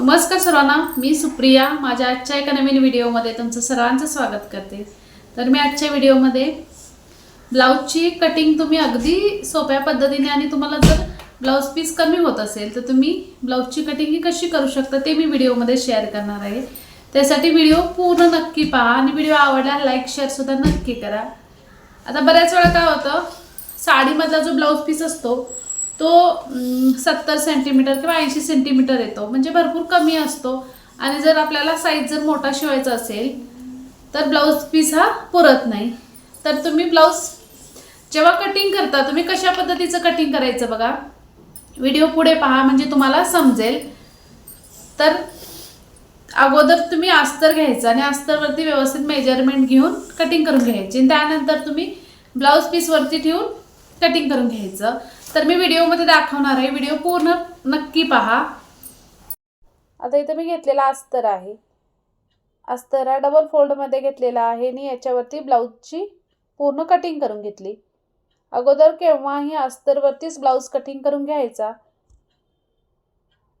नमस्कार सर्वांना मी सुप्रिया. माझ्या आजच्या एका नवीन व्हिडिओमध्ये तुमचं सर्वांचं स्वागत करते. तर मी आजच्या व्हिडिओमध्ये ब्लाऊजची कटिंग तुम्ही अगदी सोप्या पद्धतीने आणि तुम्हाला जर ब्लाऊज पीस कमी होत असेल तर तुम्ही ब्लाऊजची कटिंग ही कशी करू शकता ते मी व्हिडिओमध्ये शेअर करणार आहे. त्यासाठी व्हिडिओ पूर्ण नक्की पहा आणि व्हिडिओ आवडला लाईक शेअरसुद्धा नक्की करा. आता बऱ्याच वेळा काय होतं साडीमधला जो ब्लाऊज पीस असतो तो सत्तर सेंटीमीटर किंवा ऐंशी सेंटीमीटर येतो. म्हणजे भरपूर कमी असतो. आणि जर आपल्याला साईज जर मोठा शिवायचा असेल तर ब्लाऊज पीस हा पुरत नाही. तर तुम्ही ब्लाऊज जेव्हा कटिंग करता तुम्ही कशा पद्धतीचं कटिंग करायचं बघा. व्हिडिओ पुढे पहा म्हणजे तुम्हाला समजेल. तर अगोदर तुम्ही अस्तर घ्यायचं आणि अस्तरवरती व्यवस्थित मेजरमेंट घेऊन कटिंग करून घ्यायची. आणि त्यानंतर तुम्ही ब्लाऊज पीसवरती ठेवून कटिंग करून घ्यायचं. तर मी व्हिडिओमध्ये दाखवणार आहे. व्हिडिओ पूर्ण नक्की पहा. आता इथं मी घेतलेला अस्तर आहे. अस्तर हा डबल फोल्डमध्ये घेतलेला आहे. आणि याच्यावरती ब्लाऊजची पूर्ण कटिंग करून घेतली. अगोदर केव्हाही अस्तरवरतीच ब्लाऊज कटिंग करून घ्यायचा.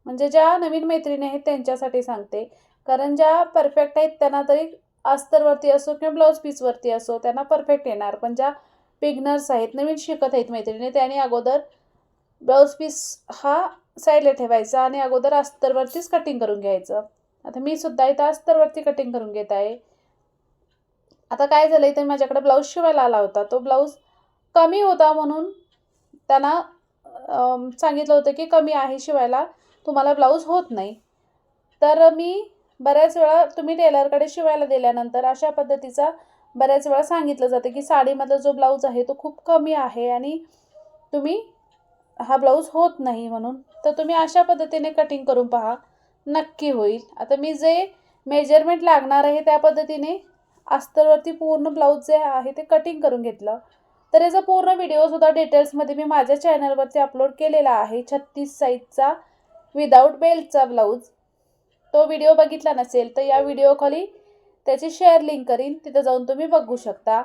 म्हणजे ज्या नवीन मैत्रिणी आहेत त्यांच्यासाठी सांगते. कारण ज्या परफेक्ट आहेत त्यांना तरी अस्तरवरती असो किंवा ब्लाऊज पीसवरती असो त्यांना परफेक्ट येणार. पण ज्या बिगनर्स आहेत नवीन शिकत आहेत मैत्रिणी. त्याने अगोदर ब्लाऊज पीस हा साईडला ठेवायचा आणि अगोदर अस्तरवरतीच कटिंग करून घ्यायचं. आता मी सुद्धा इथं अस्तरवरती कटिंग करून घेत आहे. आता काय झालं इथे माझ्याकडे ब्लाऊज शिवायला आला होता. तो ब्लाऊज कमी होता म्हणून त्यांना सांगितलं होतं की कमी आहे शिवायला तुम्हाला ब्लाऊज होत नाही. तर मी बऱ्याच वेळा तुम्ही टेलरकडे शिवायला दिल्यानंतर अशा पद्धतीचा बऱ्याच वेळा सांगितलं जातं की साडीमधला जो ब्लाऊज आहे तो खूप कमी आहे आणि तुम्ही हा ब्लाऊज होत नाही म्हणून. तर तुम्ही अशा पद्धतीने कटिंग करून पहा. नक्की होईल. आता मी जे मेजरमेंट लागणार आहे त्या पद्धतीने अस्तरवरती पूर्ण ब्लाऊज जे आहे ते कटिंग करून घेतलं. तर याचा पूर्ण व्हिडिओसुद्धा डिटेल्समध्ये मी माझ्या चॅनलवरती अपलोड केलेला आहे. छत्तीस साईजचा विदाऊट बेल्टचा ब्लाऊज. तो व्हिडिओ बघितला नसेल तर या व्हिडिओखाली त्याची शेअर लिंक करीन तिथं जाऊन तुम्ही बघू शकता.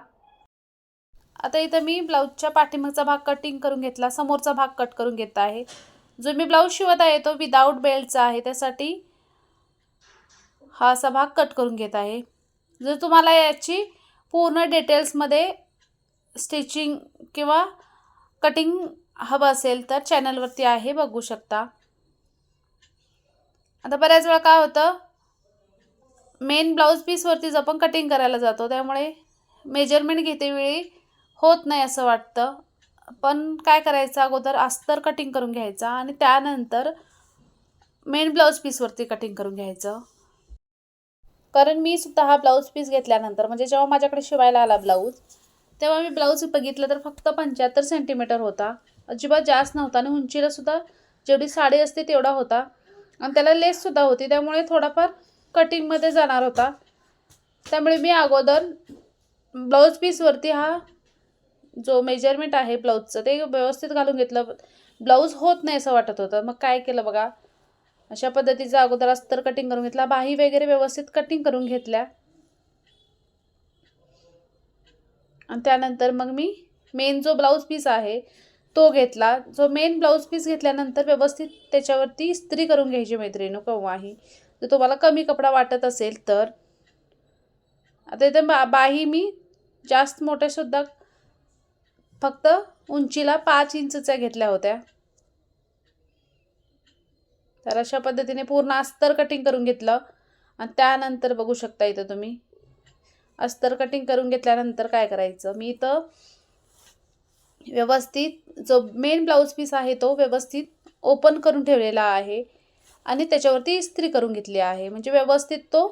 आता इथं मी ब्लाऊजच्या पाठीमागचा भाग कटिंग करून घेतला समोरचा भाग कट करून घेत आहे. जो मी ब्लाऊज शिवत आहे तो विदाऊट बेल्टचा आहे त्यासाठी हा असा भाग कट करून घेत आहे. जर तुम्हाला याची पूर्ण डिटेल्समध्ये स्टिचिंग किंवा कटिंग हवं असेल तर चॅनलवरती आहे बघू शकता. आता बऱ्याच वेळा काय होतं मेन ब्लाऊज पीसवरतीच आपण कटिंग करायला जातो त्यामुळे मेजरमेंट घेतेवेळी होत नाही असं वाटतं. पण काय करायचं अगोदर अस्तर कटिंग करून घ्यायचा आणि त्यानंतर मेन ब्लाऊज पीसवरती कटिंग करून घ्यायचं. कारण मी सुद्धा हा ब्लाऊज पीस घेतल्यानंतर म्हणजे जेव्हा माझ्याकडे शिवायला आला ब्लाऊज तेव्हा मी ब्लाऊज बघितलं तर फक्त पंच्याहत्तर सेंटीमीटर होता. अजिबात जास्त नव्हता आणि उंचीला सुद्धा जेवढी साडी असते तेवढा होता. आणि त्याला लेससुद्धा होती त्यामुळे थोडाफार कटिंगमध्ये जाणार होता. त्यामुळे मी अगोदर ब्लाऊज पीसवरती हा जो मेजरमेंट आहे ब्लाऊजचं ते व्यवस्थित घालून घेतलं. ब्लाऊज होत नाही असं वाटत होतं. मग काय केलं बघा? अशा पद्धतीचा अगोदर अस्तर कटिंग करून घेतला. बाही वगैरे व्यवस्थित कटिंग करून घेतल्या. आणि त्यानंतर मग मी मेन जो ब्लाऊज पीस आहे तो घेतला. जो मेन ब्लाऊज पीस घेतल्यानंतर व्यवस्थित त्याच्यावरती इस्त्री करून घ्यायची मैत्रिणी केव्हाही. जर तुम्हाला कमी कपडा वाटत असेल तर. आता इथे बा बाही मी जास्त मोठ्यासुद्धा फक्त उंचीला पाच इंचच्या घेतल्या होत्या. तर अशा पद्धतीने पूर्ण अस्तर कटिंग करून घेतलं. आणि त्यानंतर बघू शकता इथं तुम्ही. अस्तर कटिंग करून घेतल्यानंतर काय करायचं? मी इथं व्यवस्थित जो मेन ब्लाऊज पीस आहे तो व्यवस्थित ओपन करून ठेवलेला आहे. आणि त्याच्यावरती इस्त्री करून घेतली आहे. म्हणजे व्यवस्थित तो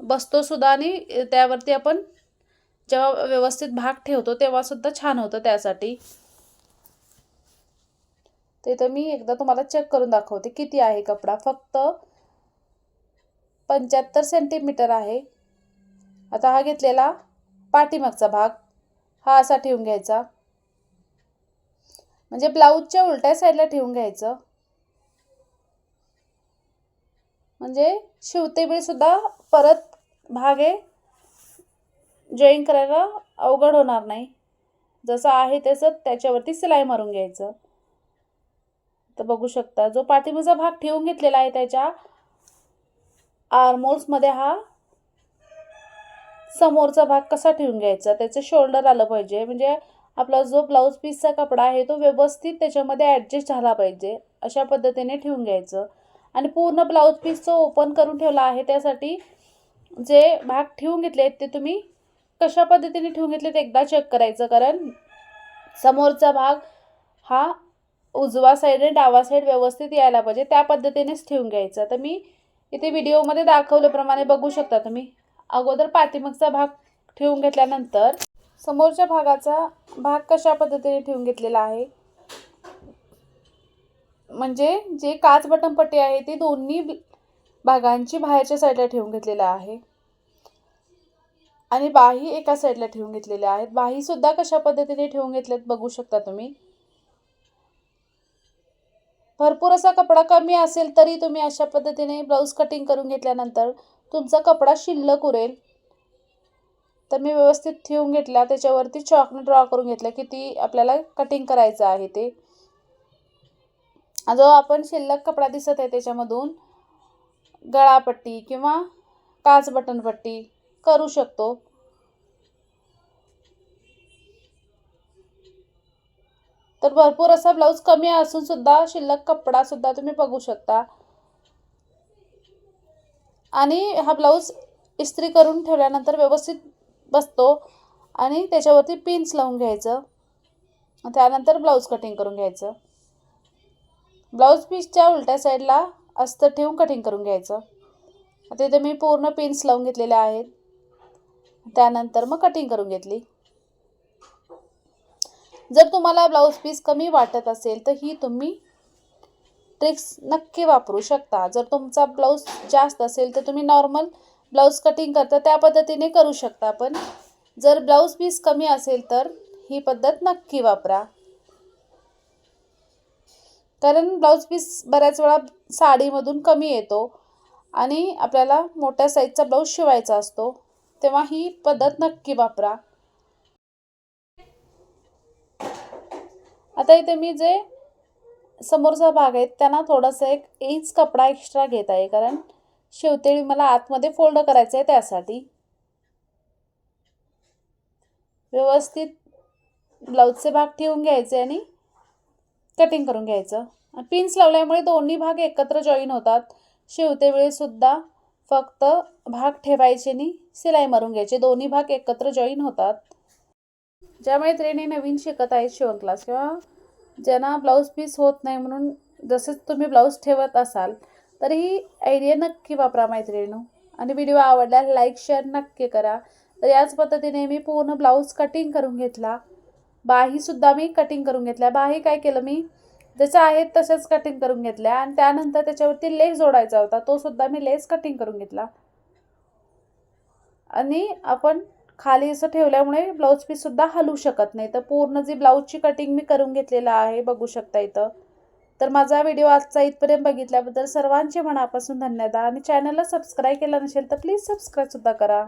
बसतो सुद्धा आणि त्यावरती आपण जेव्हा व्यवस्थित भाग ठेवतो तेव्हासुद्धा छान होतं त्यासाठी. ते तर मी एकदा तुम्हाला चेक करून दाखवते किती आहे कपडा. फक्त पंच्याहत्तर सेंटीमीटर आहे. आता हा घेतलेला पाठीमागचा भाग हा असा ठेवून घ्यायचा. म्हणजे ब्लाऊजच्या उलट्या साईडला ठेवून घ्यायचं. म्हणजे शिवते सुद्धा परत भाग आहे जॉईन करायला अवघड होणार नाही. जसं आहे तसं त्याच्यावरती सिलाई मारून घ्यायचं. तर बघू शकता जो पाठीमाचा भाग ठेवून घेतलेला आहे त्याच्या आर्मोल्समध्ये हा समोरचा भाग कसा ठेवून घ्यायचा त्याचं शोल्डर आलं पाहिजे. म्हणजे आपला जो ब्लाऊज पीसचा कपडा आहे तो व्यवस्थित त्याच्यामध्ये ॲडजस्ट झाला पाहिजे. अशा पद्धतीने ठेवून घ्यायचं. आणि पूर्ण ब्लाऊज पीसचं ओपन करून ठेवला आहे. त्यासाठी जे भाग ठेवून घेतले आहेत ते तुम्ही कशा पद्धतीने ठेवून घेतले ते एकदा चेक करायचं. कारण समोरचा भाग हा उजवा साईड आणि डावा साईड व्यवस्थित यायला पाहिजे. त्या पद्धतीनेच ठेवून घ्यायचा. तर मी इथे व्हिडिओमध्ये दाखवल्याप्रमाणे बघू शकता तुम्ही. अगोदर पाठीमागचा भाग ठेवून घेतल्यानंतर समोरच्या भागाचा भाग कशा पद्धतीने ठेवून घेतलेला आहे. म्हणजे जे काच बटनपट्टी आहे ती दोन्ही भागांची बाहेरच्या साईडला ठेवून घेतलेलं आहे. आणि बाही एका साईडला ठेवून घेतलेल्या आहेत. बाहीसुद्धा कशा पद्धतीने ठेवून घेतल्यात बघू शकता तुम्ही. भरपूर असा कपडा कमी असेल तरी तुम्ही अशा पद्धतीने ब्लाऊज कटिंग करून घेतल्यानंतर तुमचा कपडा शिल्लक उरेल. तर मी व्यवस्थित ठेवून घेतला. त्याच्यावरती चॉकने ड्रॉ करून घेतलं किती आपल्याला कटिंग करायचं आहे ते. जो आपण शिल्लक कपडा दिसत आहे त्याच्यामधून. गळापट्टी किंवा काच बटनपट्टी करू शकतो. तर भरपूर असा ब्लाऊज कमी असून सुद्धा शिल्लक कपडा सुद्धा तुम्ही बघू शकता. आणि हा ब्लाऊज इस्त्री करून ठेवल्यानंतर व्यवस्थित बसतो आणि त्याच्यावरती पिन्स लावून घ्यायचं. त्यानंतर ब्लाऊज कटिंग करून घ्यायचं. ब्लाऊज पीसच्या उलट्या साईडला अस्तर ठेवून कटिंग करून घ्यायचं. आता इथे मी पूर्ण पिन्स लावून घेतलेले आहेत. त्यानंतर मग कटिंग करून घेतली. जर तुम्हाला ब्लाऊज पीस कमी वाटत असेल तर ही तुम्ही ट्रिक्स नक्की वापरू शकता. जर तुमचा ब्लाऊज जास्त असेल तर तुम्ही नॉर्मल ब्लाऊज कटिंग करता त्या पद्धतीने करू शकता. पण जर ब्लाऊज पीस कमी असेल तर ही पद्धत नक्की वापरा. कारण ब्लाऊज पीस बऱ्याच वेळा साडीमधून कमी येतो आणि आपल्याला मोठ्या साईजचा ब्लाऊज शिवायचा असतो तेव्हा ही पद्धत नक्की वापरा. आता इथे मी जे समोरचा भाग आहे त्यांना थोडासा एक इंच कपडा एक्स्ट्रा घेत आहे कारण शेवतेळी मला आतमध्ये फोल्ड करायचं आहे त्यासाठी. व्यवस्थित ब्लाऊजचे भाग ठेवून घ्यायचे आणि कटिंग करून घ्यायचं. पिन्स लावल्यामुळे दोन्ही भाग एकत्र जॉईन होतात. शिवते वेळीसुद्धा फक्त भाग ठेवायचे आणि सिलाई मारून घ्यायचे. दोन्ही भाग एकत्र जॉईन होतात. ज्या मैत्रिणी नवीन शिकत आहेत शिवण क्लास किंवा ज्यांना ब्लाऊज पीस होत नाही म्हणून जसेच तुम्ही ब्लाऊज ठेवत असाल तर ही आयडिया नक्की वापरा मैत्रिणू आणि व्हिडिओ आवडल्यास लाईक शेअर नक्की करा. तर याच पद्धतीने मी पूर्ण ब्लाऊज कटिंग करून घेतला. बाहीसुद्धा मी कटिंग करून घेतल्या. बाही काय केलं मी? जसं आहेत तसेच कटिंग करून घेतल्या. आणि त्यानंतर त्याच्यावरती लेस जोडायचा होता. तो सुद्धा मी लेस कटिंग करून घेतला. आणि आपण खाली असं ठेवल्यामुळे ब्लाऊज पीससुद्धा हलू शकत नाही. तर पूर्ण जी ब्लाऊजची कटिंग मी करून घेतलेलं आहे बघू शकता इथं. तर माझा व्हिडिओ आजचा इथपर्यंत बघितल्याबद्दल सर्वांचे मनापासून धन्यवाद. आणि चॅनलला सबस्क्राईब केला नसेल तर प्लीज सबस्क्राईबसुद्धा करा.